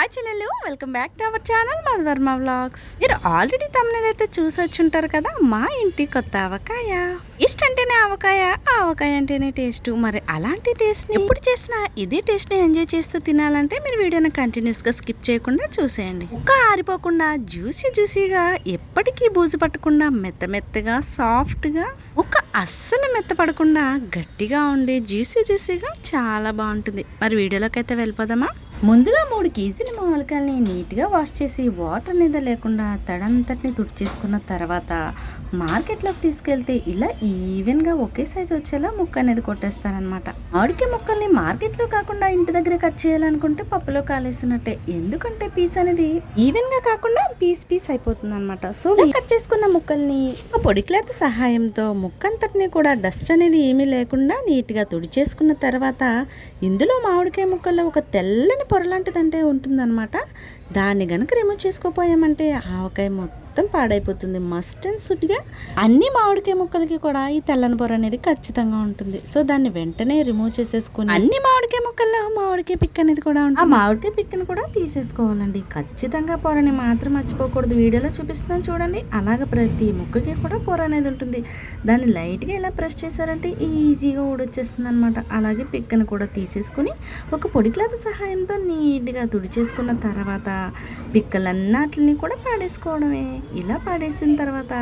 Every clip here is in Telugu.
హాయ్ చెల్లెలు. Welcome back to our channel Madhuvarma vlogs మీరు ఆల్రెడీ తమిళ అయితే చూసి వచ్చుంటారు కదా మా ఇంటి కొత్త ఆవకాయ. ఇష్ట అంటేనే ఆవకాయ ఆవకాయ అంటేనే టేస్ట్ మరి అలాంటి టేస్ట్ని ఎప్పుడు చేసినా ఇదే టేస్ట్ని ఎంజాయ్ చేస్తూ తినాలంటే మీరు వీడియోని కంటిన్యూస్గా స్కిప్ చేయకుండా చూసేయండి. ముక్క ఆరిపోకుండా జ్యూసీ జ్యూసీగా ఎప్పటికీ బూజు పట్టకుండా మెత్త మెత్తగా సాఫ్ట్గా ముక్క అస్సలు మెత్తపడకుండా గట్టిగా ఉండి జ్యూసీ జ్యూసీగా చాలా బాగుంటుంది. మరి వీడియోలోకి అయితే వెళ్ళిపోదామా? ముందుగా మూడు కేజీల మామిడికాయలని నీట్గా వాష్ చేసి వాటర్ అనేది లేకుండా తడంతటిని తుడిచేసుకున్న తర్వాత మార్కెట్లోకి తీసుకెళ్తే ఇలా ఈవెన్గా ఒకే సైజు వచ్చేలా ముక్క అనేది కొట్టేస్తారనమాట మామిడికాయ ముక్కల్ని మార్కెట్లో కాకుండా ఇంటి దగ్గర కట్ చేయాలనుకుంటే పప్పులో కాలేసినట్టే. ఎందుకంటే పీస్ అనేది ఈవెన్గా కాకుండా పీస్ పీస్ అయిపోతుంది అనమాట సో కట్ చేసుకున్న ముక్కల్ని ఒక పొడి క్లాత్ సహాయంతో ముక్క అంతటిని కూడా డస్ట్ అనేది ఏమీ లేకుండా నీట్గా తుడిచేసుకున్న తర్వాత ఇందులో మామిడికాయ ముక్కల్లో ఒక తెల్లని పొరలాంటిదంటే ఉంటుందన్నమాట. దాన్ని కనుక రిమూవ్ చేసుకోపోయామంటే ఆవకాయ మొత్తం పాడైపోతుంది. మస్ట్ అండ్ సుడ్గా అన్ని మామిడికాయ ముక్కలకి కూడా ఈ తెల్లని పొర అనేది ఖచ్చితంగా ఉంటుంది. సో దాన్ని వెంటనే రిమూవ్ చేసేసుకుని అన్ని మామిడికాయ ముక్కల్లో మామిడికాయ పిక్ అనేది కూడా ఉంటుంది. ఆ మామిడికాయ పిక్కని కూడా తీసేసుకోవాలండి. ఖచ్చితంగా పొరని మాత్రం మర్చిపోకూడదు. వీడియోలో చూపిస్తున్నాను చూడండి. అలాగ ప్రతి ముక్కకి కూడా పొర అనేది ఉంటుంది. దాన్ని లైట్గా ఇలా ప్రెస్ చేశారంటే ఈజీగా ఊడొచ్చేస్తుంది అనమాట అలాగే పిక్కని కూడా తీసేసుకుని ఒక పొడి క్లాత్ సహాయంతో నీట్గా తుడిచేసుకున్న తర్వాత పిక్కలన్నిటిని కూడా పాడేసుకోవడమే. ఇలా పాడేసిన తర్వాత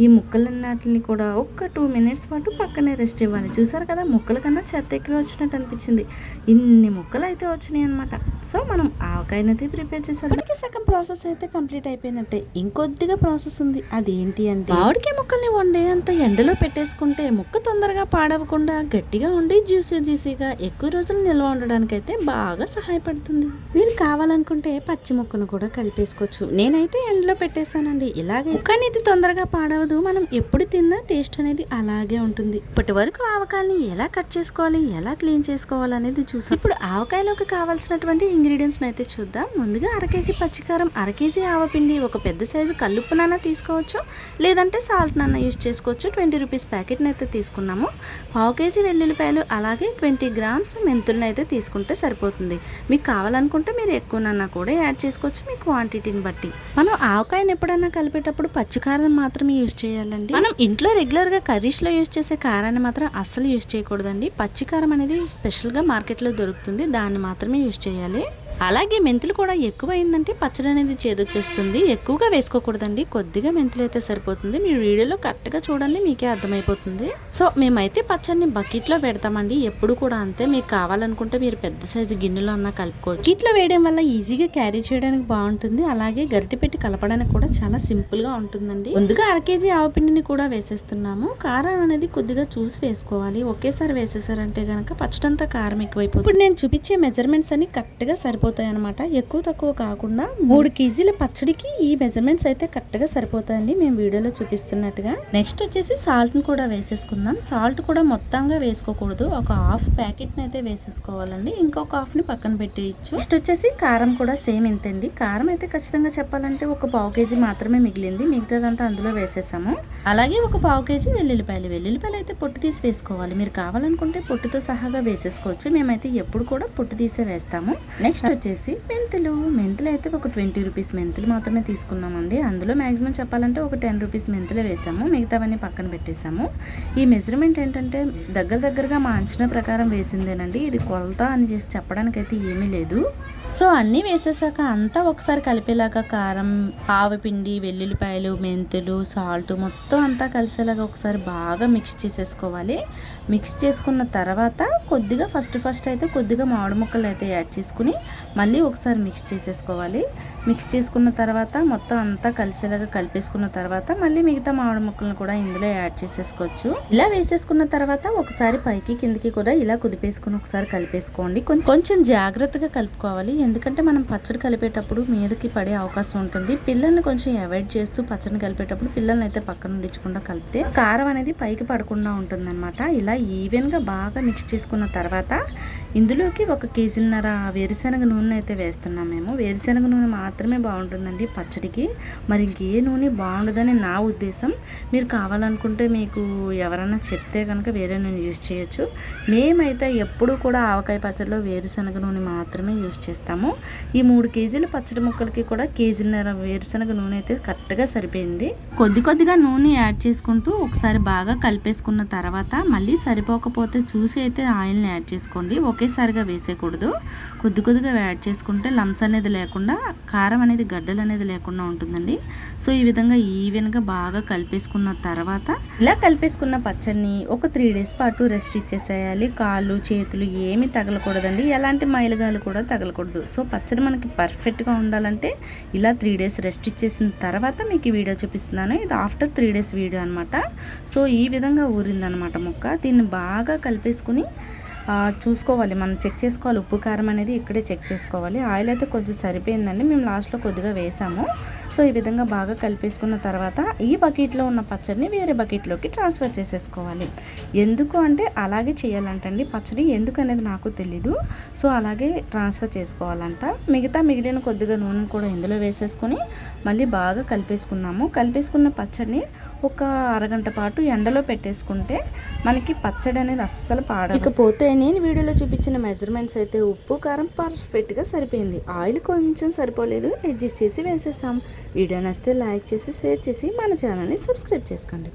ఈ ముక్కలన్నిటిని కూడా ఒక్క టూ మినిట్స్ పాటు పక్కనే రెస్ట్ ఇవ్వాలి. చూసారు కదా ముక్కల కన్నా చెత్త ఎక్కువ వచ్చినట్టు అనిపించింది. ఇన్ని ముక్కలు అయితే వచ్చినాయి అనమాట సో మనం ఆవకాయనైతే ప్రిపేర్ చేసాం ఇప్పటికి సగం ప్రాసెస్ అయితే కంప్లీట్ అయిపోయినట్టే. ఇంకొద్దిగా ప్రాసెస్ ఉంది. అదేంటి అంటే మామిడికాయ ముక్కల్ని వండే అంత ఎండలో పెట్టేసుకుంటే ముక్క తొందరగా పాడవకుండా గట్టిగా ఉండి జ్యూసీ జ్యూసీగా ఎక్కువ రోజులు నిల్వ ఉండడానికి అయితే బాగా సహాయపడుతుంది. మీరు కావాలనుకుంటే పచ్చి ముక్కను కూడా కలిపేసుకోవచ్చు. నేనైతే ఎండలో పెట్టేశానండి. ఇలాగే కానీ ఇది తొందరగా పాడవదు. మనం ఎప్పుడు తిన్నా టేస్ట్ అనేది అలాగే ఉంటుంది. ఇప్పటి వరకు ఆవకాయని ఎలా కట్ చేసుకోవాలి ఎలా క్లీన్ చేసుకోవాలి అనేది చూసాం. ఇప్పుడు ఆవకాయలోకి కావాల్సినటువంటి ఇంగ్రీడియంట్స్ అయితే చూద్దాం. ముందుగా అర కేజీ పచ్చికారం అర కేజీ ఆవపిండి ఒక పెద్ద సైజు కల్లుప్పు నాన్న తీసుకోవచ్చు. లేదంటే సాల్ట్ నాన్న యూజ్ చేసుకోవచ్చు. ట్వంటీ రూపీస్ ప్యాకెట్ని అయితే తీసుకున్నాము. పావు కేజీ వెల్లుల్లిపాయలు అలాగే ట్వంటీ గ్రామ్స్ మెంతులను అయితే తీసుకుంటే సరిపోతుంది. మీకు కావాలనుకుంటే మీరు ఎక్కువనన్నా కూడా యాడ్ చేసుకోవచ్చు. మీ క్వాంటిటీని బట్టి. మనం ఆవకాయని ఎప్పుడైనా కలిపేటప్పుడు పచ్చికారం మాత్రమే యూజ్ చేయాలండి. మనం ఇంట్లో రెగ్యులర్గా కర్రీస్లో యూజ్ చేసే కారాన్ని మాత్రం అస్సలు యూజ్ చేయకూడదండి. పచ్చికారం అనేది స్పెషల్గా మార్కెట్లో దొరుకుతుంది. దాన్ని మాత్రమే యూజ్ చేయాలి. అలాగే మెంతులు కూడా ఎక్కువ అయిందంటే పచ్చడి అనేది చేదొచ్చేస్తుంది. ఎక్కువగా వేసుకోకూడదండి. కొద్దిగా మెంతులు అయితే సరిపోతుంది. మీరు వీడియోలో కరెక్ట్గా చూడండి మీకే అర్థమైపోతుంది. సో మేమైతే పచ్చడిని బకెట్లో పెడతామండి. ఎప్పుడు కూడా అంతే. మీకు కావాలనుకుంటే మీరు పెద్ద సైజు గిన్నెలో అన్నా కలుపుకోవచ్చు. బకెట్లో వేయడం వల్ల ఈజీగా క్యారీ చేయడానికి బాగుంటుంది. అలాగే గరిటె పెట్టి కలపడానికి కూడా చాలా సింపుల్గా ఉంటుందండి. ముందుగా అర కేజీ ఆవపిండిని కూడా వేసేస్తున్నాము. కారం అనేది కొద్దిగా చూసి వేసుకోవాలి. ఒకేసారి వేసేసారంటే కనుక పచ్చడంతా కారం ఎక్కువైపోతుంది. ఇప్పుడు నేను చూపించే మెజర్మెంట్స్ అన్ని కరెక్ట్గా సరిపోతుంది సరిపోతాయి అనమాట ఎక్కువ తక్కువ కాకుండా మూడు కేజీల పచ్చడికి ఈ మెజర్మెంట్స్ అయితే కరెక్ట్గా సరిపోతాయండి. మేము వీడియోలో చూపిస్తున్నట్టుగా. నెక్స్ట్ వచ్చేసి సాల్ట్ని కూడా వేసేసుకుందాం. సాల్ట్ కూడా మొత్తంగా వేసుకోకూడదు. ఒక హాఫ్ ప్యాకెట్ని అయితే వేసేసుకోవాలండి. ఇంకొక హాఫ్ని పక్కన పెట్టేయచ్చు. నెక్స్ట్ వచ్చేసి కారం కూడా సేమ్ ఇంతండి. కారం అయితే ఖచ్చితంగా చెప్పాలంటే ఒక పావు కేజీ మాత్రమే మిగిలింది. మిగతాదంతా అందులో వేసేసాము. అలాగే ఒక పావు కేజీ వెల్లుల్లిపాయలు. వెల్లుల్లిపాయలు అయితే పొట్టు తీసి వేసుకోవాలి. మీరు కావాలనుకుంటే పొట్టుతో సహాగా వేసేసుకోవచ్చు. మేమైతే ఎప్పుడు కూడా పొట్టు తీసే వేస్తాము. నెక్స్ట్ వచ్చేసి మెంతులు. మెంతులు అయితే ఒక ట్వంటీ రూపీస్ మెంతులు మాత్రమే తీసుకున్నామండి. అందులో మ్యాక్సిమం చెప్పాలంటే ఒక టెన్ రూపీస్ మెంతులే వేసాము. మిగతావన్నీ పక్కన పెట్టేసాము. ఈ మెజర్మెంట్ ఏంటంటే దగ్గర దగ్గరగా మా అంచనా ప్రకారం వేసిందేనండి. ఇది కొలత అని చేసి చెప్పడానికి అయితే ఏమీ లేదు. సో అన్నీ వేసేసాక అంతా ఒకసారి కలిపేలాగా కారం ఆవపిండి వెల్లుల్లిపాయలు మెంతులు సాల్ట్ మొత్తం అంతా కలిసేలాగా ఒకసారి బాగా మిక్స్ చేసేసుకోవాలి. మిక్స్ చేసుకున్న తర్వాత కొద్దిగా ఫస్ట్ ఫస్ట్ అయితే కొద్దిగా మామిడి ముక్కలు అయితే యాడ్ చేసుకుని మళ్ళీ ఒకసారి మిక్స్ చేసేసుకోవాలి. మిక్స్ చేసుకున్న తర్వాత మొత్తం అంతా కలిసేలాగా కలిపేసుకున్న తర్వాత మళ్ళీ మిగతా మామిడి ముక్కలను కూడా ఇందులో యాడ్ చేసేసుకోవచ్చు. ఇలా వేసేసుకున్న తర్వాత ఒకసారి పైకి కిందికి కూడా ఇలా కుదిపేసుకుని ఒకసారి కలిపేసుకోండి. కొంచెం కొంచెం జాగ్రత్తగా కలుపుకోవాలి. ఎందుకంటే మనం పచ్చడి కలిపేటప్పుడు మీదకి పడే అవకాశం ఉంటుంది. పిల్లల్ని కొంచెం అవాయిడ్ చేస్తూ పచ్చడిని కలిపేటప్పుడు పిల్లల్ని అయితే పక్కన ఉండించకుండా కలిపితే కారం అనేది పైకి పడకుండా ఉంటుందన్నమాట. ఇలా ఈవెన్గా బాగా మిక్స్ చేసుకున్న తర్వాత ఇందులోకి ఒక కేజీన్నర వేరుశనగ నూనె అయితే వేస్తున్నాం మేము. వేరుశనగ నూనె మాత్రమే బాగుంటుందండి పచ్చడికి. మరి ఇంకే నూనె బాగుండదని నా ఉద్దేశం. మీరు కావాలనుకుంటే మీకు ఎవరైనా చెప్తే కనుక వేరే నూనె యూజ్ చేయొచ్చు. మేమైతే ఎప్పుడూ కూడా ఆవకాయ పచ్చడిలో వేరుశనగ నూనె మాత్రమే యూజ్ చేస్తాము. ఈ మూడు కేజీల పచ్చడి ముక్కలకి కూడా కేజీన్నర వేరుశనగ నూనె అయితే కరెక్ట్గా సరిపోయింది. కొద్ది కొద్దిగా నూనె యాడ్ చేసుకుంటూ ఒకసారి బాగా కలిపేసుకున్న తర్వాత మళ్ళీ సరిపోకపోతే చూసి అయితే ఆయిల్ని యాడ్ చేసుకోండి. ఒకేసారిగా వేసేయకూడదు. కొద్ది కొద్దిగా యాడ్ చేసుకుంటే లంప్స్ అనేది లేకుండా కారం అనేది గడ్డలు అనేది లేకుండా ఉంటుందండి. సో ఈ విధంగా ఈవెన్గా బాగా కలిపేసుకున్న తర్వాత ఇలా కలిపేసుకున్న పచ్చడిని ఒక త్రీ డేస్ పాటు రెస్ట్ ఇచ్చేసేయాలి. కాళ్ళు చేతులు ఏమీ తగలకూడదండి. ఎలాంటి మైలుగాలు కూడా తగలకూడదు. సో పచ్చడి మనకి పర్ఫెక్ట్గా ఉండాలంటే ఇలా త్రీ డేస్ రెస్ట్ ఇచ్చేసిన తర్వాత మీకు ఈ వీడియో చూపిస్తున్నాను. ఇది ఆఫ్టర్ త్రీ డేస్ వీడియో అనమాట సో ఈ విధంగా ఊరిందనమాట ముక్క. దీన్ని బాగా కలిపేసుకుని చూసుకోవాలి. మనం చెక్ చేసుకోవాలి. ఉప్పు కారం అనేది ఇక్కడే చెక్ చేసుకోవాలి. ఆయిల్ అయితే కొంచెం సరిపోయిందండి. మేము లాస్ట్లో కొద్దిగా వేసాము. సో ఈ విధంగా బాగా కలిపేసుకున్న తర్వాత ఈ బకెట్లో ఉన్న పచ్చడిని వేరే బకెట్లోకి ట్రాన్స్ఫర్ చేసేసుకోవాలి. ఎందుకు అంటే అలాగే చేయాలంటండి. పచ్చడి ఎందుకు అనేది నాకు తెలీదు. సో అలాగే ట్రాన్స్ఫర్ చేసుకోవాలంట. మిగతా మిగిలిన కొద్దిగా నూనె కూడా ఇందులో వేసేసుకొని మళ్ళీ బాగా కలిపేసుకున్నాము. కలిపేసుకున్న పచ్చడిని ఒక అరగంట పాటు ఎండలో పెట్టేసుకుంటే మనకి పచ్చడి అనేది అస్సలు పాడదు. ఇకపోతే నేను వీడియోలో చూపించిన మెజర్మెంట్స్ అయితే ఉప్పు కారం పర్ఫెక్ట్గా సరిపోయింది. ఆయిల్ కొంచెం సరిపోలేదు. అడ్జస్ట్ చేసి వేసేసాం. వీడియో నచ్చితే లైక్ చేసి షేర్ చేసి మన ఛానల్ని సబ్స్క్రైబ్ చేసుకోండి.